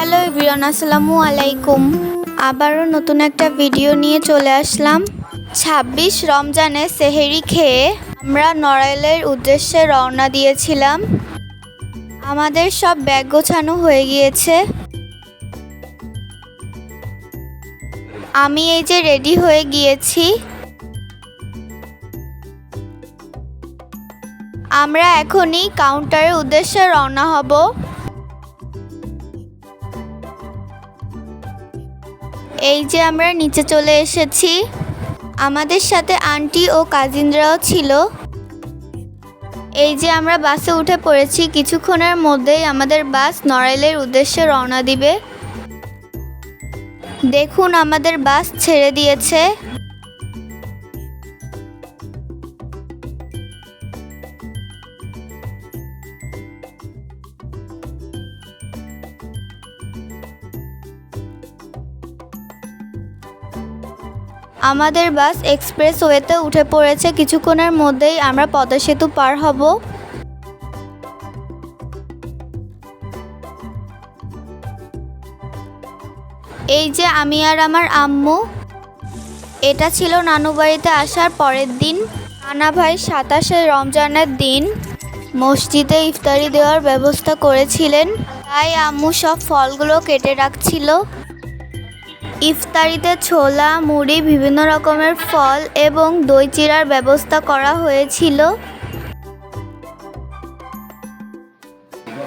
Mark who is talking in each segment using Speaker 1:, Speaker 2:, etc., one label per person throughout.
Speaker 1: Hello ইবিরন আসসালামু আলাইকুম। আবারও নতুন একটা ভিডিও নিয়ে চলে আসলাম। ছাব্বিশ রমজানে সেহেরি খেয়ে আমরা নড়াইলের উদ্দেশ্যে রওনা দিয়েছিলাম। আমাদের সব ব্যাগ গোছানো হয়ে গিয়েছে। আমি এই যে রেডি হয়ে গিয়েছি। আমরা এখনই কাউন্টারের উদ্দেশ্যে রওনা হব। এই যে আমরা নিচে চলে এসেছি। আমাদের সাথে আন্টি ও কাজিনরাও ছিল। এই যে আমরা বাসে উঠে পড়েছি, কিছুক্ষণের মধ্যেই আমাদের বাস নড়াইলের উদ্দেশ্যে রওনা দিবে। দেখুন, আমাদের বাস ছেড়ে দিয়েছে। আমাদের বাস এক্সপ্রেস ওয়েতে উঠে পড়েছে। কিছুক্ষণের মধ্যেই আমরা পদ্মা সেতু পার হব। এই যে আমি আর আমার আম্মু, এটা ছিল নানু বাড়িতে আসার পরের দিন। নানা ভাই সাতাশে রমজানের দিন মসজিদে ইফতারি দেওয়ার ব্যবস্থা করেছিলেন। তাই আম্মু সব ফলগুলো কেটে রাখছিল। ইফতারিতে ছোলা, মুড়ি, বিভিন্ন রকমের ফল এবং দই চিড়ার ব্যবস্থা করা হয়েছিল।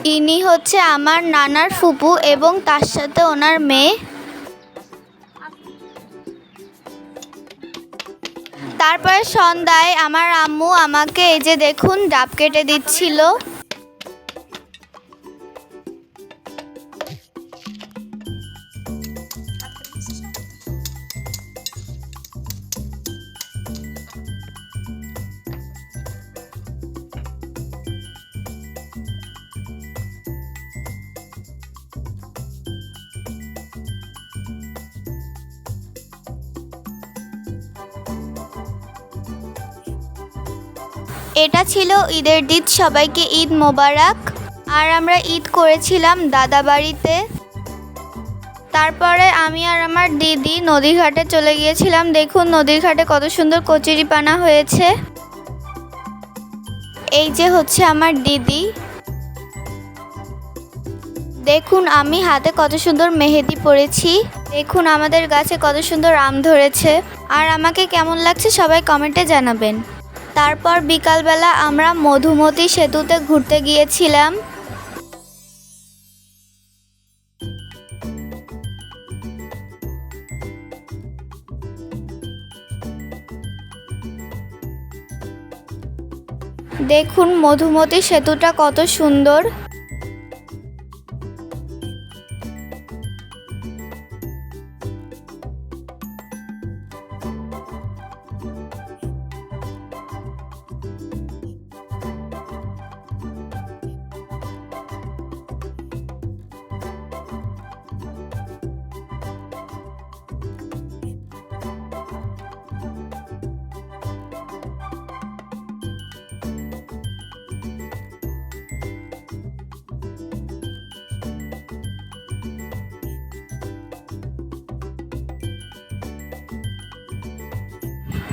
Speaker 1: ইনি হচ্ছে আমার নানার ফুপু এবং তার সাথে ওনার মেয়ে। তারপরে সন্ধ্যায় আমার আম্মু আমাকে এই যে দেখুন, ডাব কেটে দিচ্ছিল। এটা ছিল ঈদের দিন, সবাইকে ঈদ মোবারক। আর আমরা ঈদ করেছিলাম দাদা বাড়িতে। তারপরে আমি আর আমার দিদি নদীর ঘাটে চলে গিয়েছিলাম। দেখুন নদীর ঘাটে কত সুন্দর কচুরি পানা হয়েছে। এই যে হচ্ছে আমার দিদি। দেখুন আমি হাতে কত সুন্দর মেহেদি পরেছি। দেখুন আমাদের গাছে কত সুন্দর আম ধরেছে। আর আমাকে কেমন লাগছে সবাই কমেন্টে জানাবেন। তারপর বিকালবেলা আমরা মধুমতি সেতুতে ঘুরতে গিয়েছিলাম। দেখুন মধুমতি সেতুটা কত সুন্দর।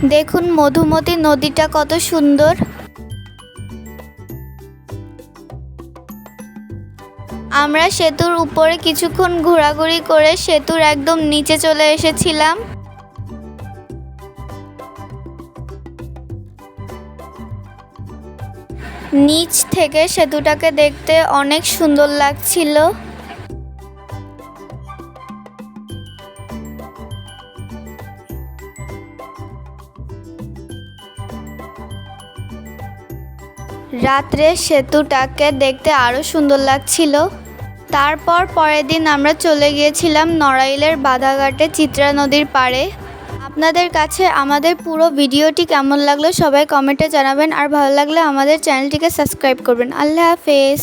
Speaker 1: দেখুন মধুমতি, নদীটা কত সুন্দর। আমরা সেতুর উপরে কিছুক্ষণ ঘোরাঘুরি করে সেতুর একদম নিচে চলে এসেছিলাম। নিচ থেকে সেতুটাকে দেখতে অনেক সুন্দর লাগছিল। রাত্রে সেতুটাকে দেখতে আরও সুন্দর লাগছিল। তারপর পরের দিন আমরা চলে গিয়েছিলাম নড়াইলের বাধাঘাটে চিত্রা নদীর পাড়ে। আপনাদের কাছে আমাদের পুরো ভিডিওটি কেমন লাগল সবাই কমেন্টে জানাবেন, আর ভালো লাগলে আমাদের চ্যানেলটিকে সাবস্ক্রাইব করবেন। আল্লাহ হাফেজ।